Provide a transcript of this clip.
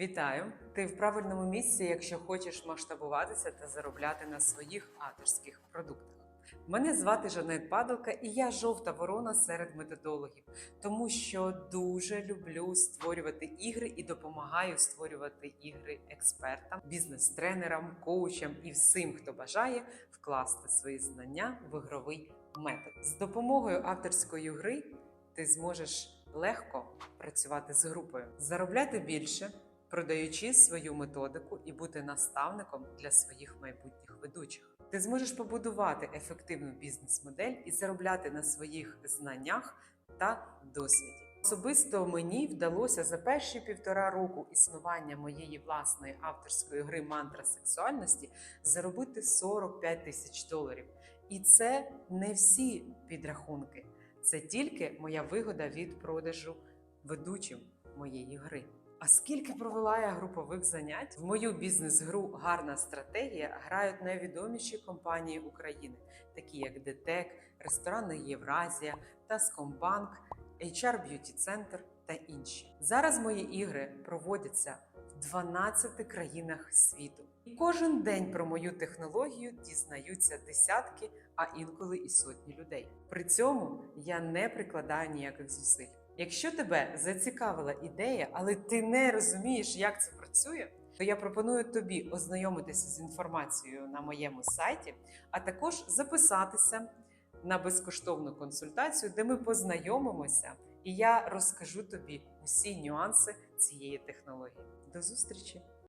Вітаю! Ти в правильному місці, якщо хочеш масштабуватися та заробляти на своїх авторських продуктах. Мене звати Жанет Падалка, і я жовта ворона серед методологів, тому що дуже люблю створювати ігри і допомагаю створювати ігри експертам, бізнес-тренерам, коучам і всім, хто бажає вкласти свої знання в ігровий метод. З допомогою авторської гри ти зможеш легко працювати з групою, заробляти більше, продаючи свою методику і бути наставником для своїх майбутніх ведучих. Ти зможеш побудувати ефективну бізнес-модель і заробляти на своїх знаннях та досвіді. Особисто мені вдалося за перші півтора року існування моєї власної авторської гри мантра сексуальності заробити 45 тисяч доларів. І це не всі підрахунки. Це тільки моя вигода від продажу ведучим моєї гри. А скільки провела я групових занять? В мою бізнес-гру гарна стратегія грають найвідоміші компанії України, такі як ДТЕК, ресторани Євразія, Таскомбанк, HR Beauty Center та інші. Зараз мої ігри проводяться в 12 країнах світу. І кожен день про мою технологію дізнаються десятки, а інколи і сотні людей. При цьому я не прикладаю ніяких зусиль. Якщо тебе зацікавила ідея, але ти не розумієш, як це працює, то я пропоную тобі ознайомитися з інформацією на моєму сайті, а також записатися на безкоштовну консультацію, де ми познайомимося, і я розкажу тобі усі нюанси цієї технології. До зустрічі!